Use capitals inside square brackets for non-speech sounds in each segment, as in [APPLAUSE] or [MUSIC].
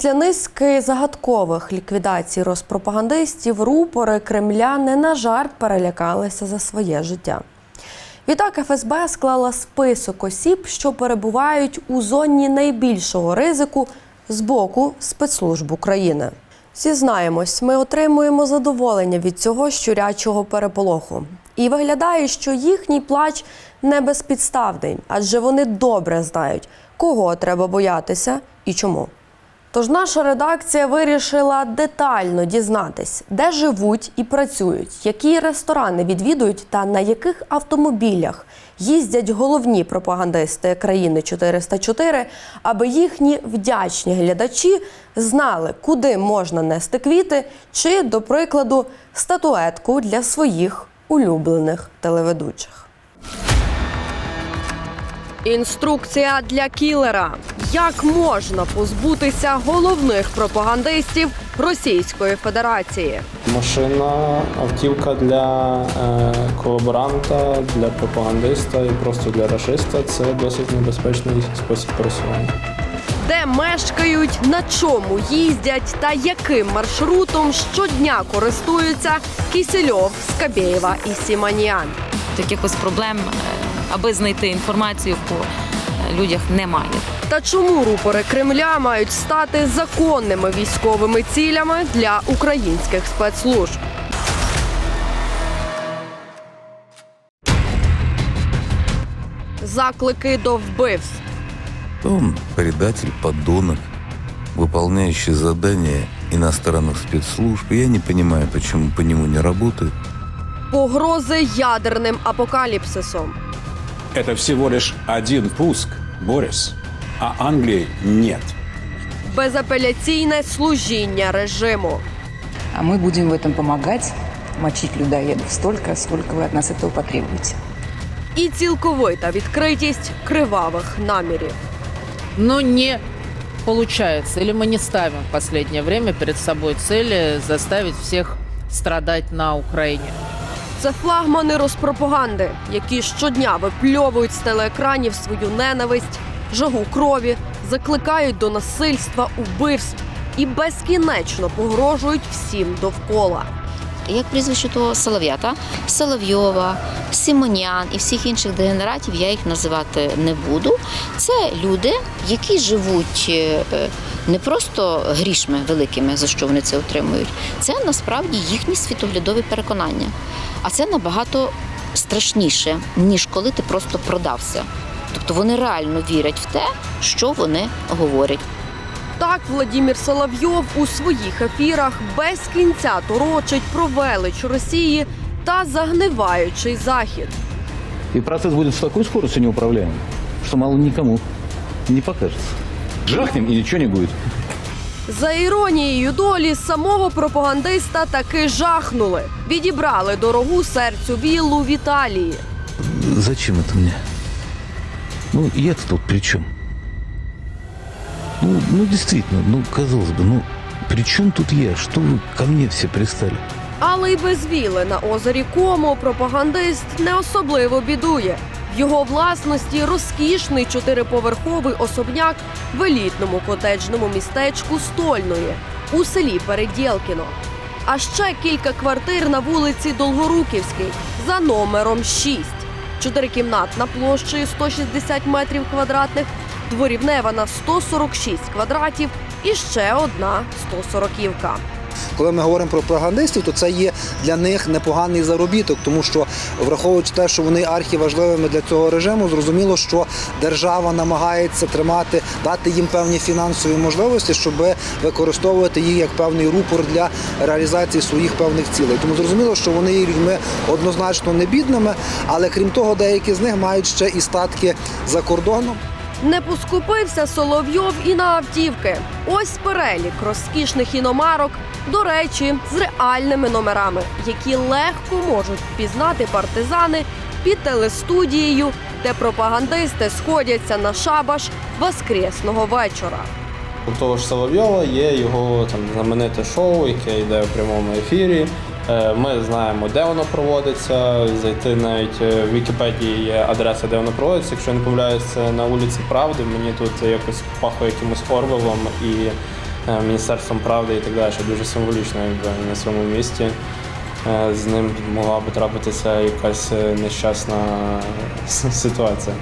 Після низки загадкових ліквідацій розпропагандистів рупори кремляни на жарт перелякалися за своє життя. Відтак ФСБ склала список осіб, що перебувають у зоні найбільшого ризику з боку спецслужб України. Зізнаємось, ми отримуємо задоволення від цього щурячого переполоху. І виглядає, що їхній плач не безпідставний, адже вони добре знають, кого треба боятися і чому. Тож наша редакція вирішила детально дізнатись, де живуть і працюють, які ресторани відвідують та на яких автомобілях їздять головні пропагандисти країни 404, аби їхні вдячні глядачі знали, куди можна нести квіти, чи, до прикладу, статуетку для своїх улюблених телеведучих. Інструкція для кілера. Як можна позбутися головних пропагандистів Російської Федерації? Машина, автівка для е, колаборанта, для пропагандиста і просто для рашиста це досить небезпечний спосіб пересування. Де мешкають, на чому їздять та яким маршрутом щодня користуються Кісельов, Скабєєва і Сіманіан. Якихось проблем, е, аби знайти інформацію по е, людях немає. Та чому рупори Кремля мають стати законними військовими цілями для українських спецслужб? Заклики до вбивств. Он предатель, подонок, выполняющий задания иностранных спецслужб. Я не понимаю, почему по нему не работают. Погрози ядерним апокаліпсисом. Это всего лишь один пуск, Борис. А Англии нет. Безапеляційне служіння режиму. А мы будем в этом помогать, мочить людоедов столько, сколько вы от нас этого потребуете. і цілковита відкритість кривавих намірів. но не получается. Или мы не ставим в последнее время перед собой цели заставить всех страдать на Украине. Це флагмани розпропаганди, які щодня випльовують з телеекранів свою ненависть, жагу крові, закликають до насильства, убивств і безкінечно погрожують всім довкола. як прізвище того Солов'ята, Соловйова, Симонян і всіх інших дегенератів, я їх називати не буду. Це люди, які живуть е, не просто грішми великими, за що вони це отримують. Це насправді їхні світоглядові переконання. А це набагато страшніше, ніж коли ти просто продався. Тобто вони реально вірять в те, що вони говорять. Так Владімір Соловйов у своїх ефірах без кінця торочить про велич Росії та загниваючий захід. И процесс будет с такой скоростью неуправляемый, что мало никому не покажется. Жахнем и ничего не будет. За іронією долі самого пропагандиста таки жахнули. Відібрали дорогу серцю віллу в Італії. Зачем это мне? Ну, я-то тут при чем? Ну, ну, действительно, ну, казалось бы, ну, при чем тут я? Что вы ко мне все пристали? Але й без віли на озері Комо пропагандист не особливо бідує. В його власності розкішний чотириповерховий особняк в елітному котеджному містечку Стольної у селі Передєлкіно. А ще кілька квартир на вулиці Долгоруківській за номером 6. Чотирикімнатна площею 160 метрів квадратних, дворівнева на 146 квадратів і ще одна 140-івка. Коли ми говоримо про пропагандистів, то це є для них непоганий заробіток, тому що враховуючи те, що вони архіважливими для цього режиму, зрозуміло, що держава намагається тримати, дати їм певні фінансові можливості, щоб використовувати їх як певний рупор для реалізації своїх певних цілей. Тому зрозуміло, що вони є людьми однозначно не бідними, але крім того, деякі з них мають ще і статки за кордоном. Не поскупився Соловйов і на автівки. Ось перелік розкішних іномарок, до речі, з реальними номерами, які легко можуть впізнати партизани під телестудією, де пропагандисти сходяться на шабаш воскресного вечора. У того ж Соловйова є його там знамените шоу, яке йде в прямому ефірі. Е, Ми знаємо, де воно проводиться. Зайти навіть е, в Вікіпедії є адреса, де воно проводиться. Якщо я не помиляюсь, це на вулиці Правди. Мені тут якось пахує якимось Орвелом і е, Міністерством правди і так далі. Дуже символічно якби, на цьому місці. Е, З ним могла би трапитися якась нещасна [LAUGHS] ситуація.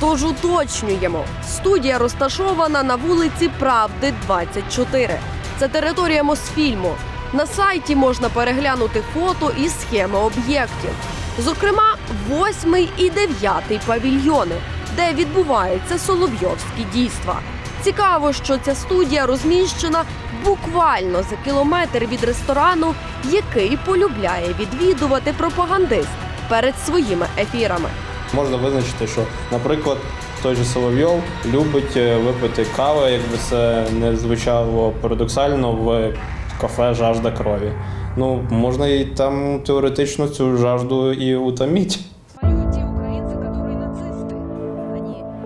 Тож уточнюємо, студія розташована на вулиці Правди 24. Це територія Мосфільму. На сайті можна переглянути фото і схеми об'єктів. Зокрема, восьмий і дев'ятий павільйони, де відбуваються соловйовські дійства. Цікаво, що ця студія розміщена буквально за кілометр від ресторану, який полюбляє відвідувати пропагандист перед своїми ефірами. Можна визначити, що, наприклад, той же Соловйов любить е, випити каву, якби це не звучало парадоксально в кафе Жажда крові. Ну, можна і там теоретично цю жажду і утомити.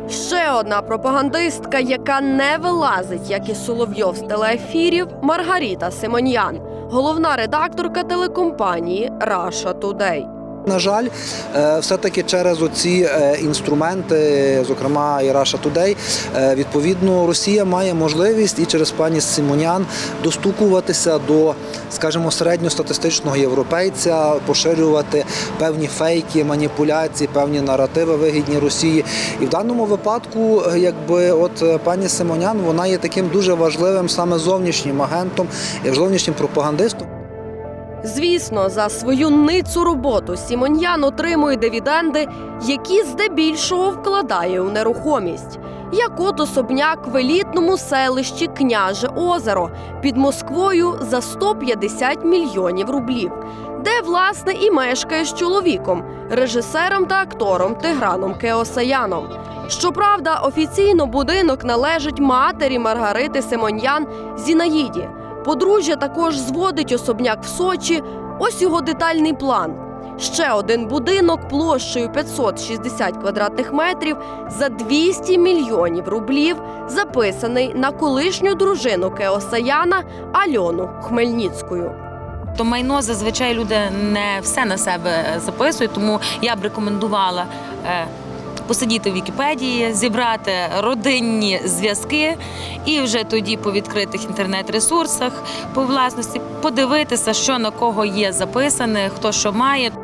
Ще одна пропагандистка, яка не вилазить, як і Соловйов з телеефірів, Маргарита Симоньян, головна редакторка телекомпанії Russia Today. На жаль, е, все-таки через оці е, інструменти, зокрема і Russia Today, е, відповідно, Росія має можливість і через пані Симонян достукуватися до, скажімо, середньостатистичного європейця, поширювати певні фейки, маніпуляції, певні наративи вигідні Росії. І в даному випадку, якби от пані Симонян, вона є таким дуже важливим саме зовнішнім агентом, як зовнішнім пропагандистом. Звісно, за свою ницу роботу Сімоньян отримує дивіденди, які здебільшого вкладає у нерухомість. Як от особняк в елітному селищі Княже Озеро під Москвою за 150 мільйонів рублів, де власне і мешкає з чоловіком, режисером та актором Тиграном Кеосаяном. Щоправда, офіційно будинок належить матері Маргарити Симоньян Зінаїді. Подружжя також зводить особняк в Сочі. Ось його детальний план. Ще один будинок площею 560 квадратних метрів за 200 мільйонів рублів, записаний на колишню дружину Кеосаяна Альону Хмельницьку. То майно зазвичай люди не все на себе записують, тому я б рекомендувала е, посидіти в Вікіпедії, зібрати родинні зв'язки і вже тоді по відкритих інтернет-ресурсах по власності подивитися, що на кого є записане, хто що має.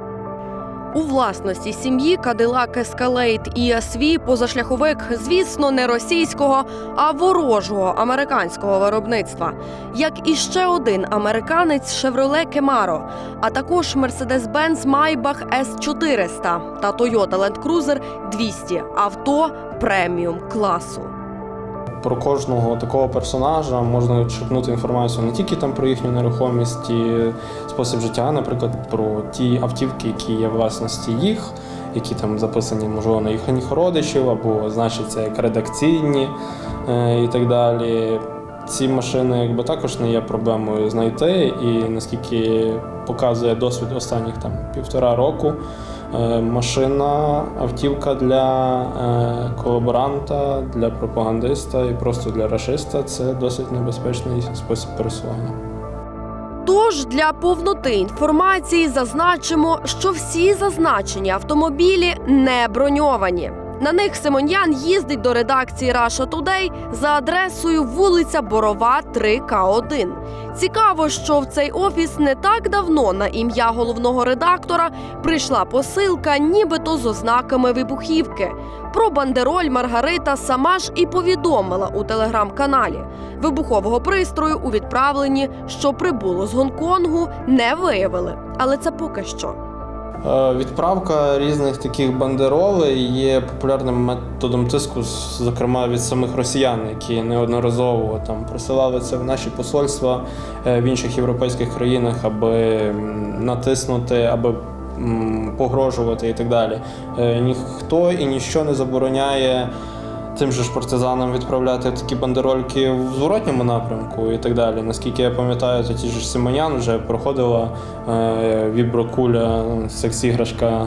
У власності сім'ї Cadillac Escalade ESV позашляховик, звісно, не російського, а ворожого американського виробництва, як і ще один американець Chevrolet Camaro, а також Mercedes-Benz Maybach S400 та Toyota Land Cruiser 200 авто преміум класу. Про кожного такого персонажа можна черпнути інформацію не тільки там про їхню нерухомість і спосіб життя, наприклад, про ті автівки, які є власності їх, які там записані, можливо, на їхніх родичів або значаться як редакційні е, і так далі. Ці машини якби також не є проблемою знайти, і наскільки показує досвід останніх там півтора року, машина, автівка для е, колаборанта, для пропагандиста і просто для рашиста це досить небезпечний спосіб пересування. Тож для повноти інформації зазначимо, що всі зазначені автомобілі не броньовані. На них Симоньян їздить до редакції Russia Today за адресою вулиця Борова, 3К1. Цікаво, що в цей офіс не так давно на ім'я головного редактора прийшла посилка, нібито з ознаками вибухівки. Про бандероль Маргарита сама ж і повідомила у телеграм-каналі. Вибухового пристрою у відправленні, що прибуло з Гонконгу, не виявили. Але це поки що. Е, Відправка різних таких бандеролей є популярним методом тиску, зокрема від самих росіян, які неодноразово там присилали це в наші посольства е, в інших європейських країнах, аби натиснути, аби погрожувати і так далі. Е, Ніхто і ніщо не забороняє. Тим же ж партизанам відправляти такі бандерольки в зворотньому напрямку і так далі. Наскільки я пам'ятаю, то ті ж Симонян вже проходила е, віброкуля, секс-іграшка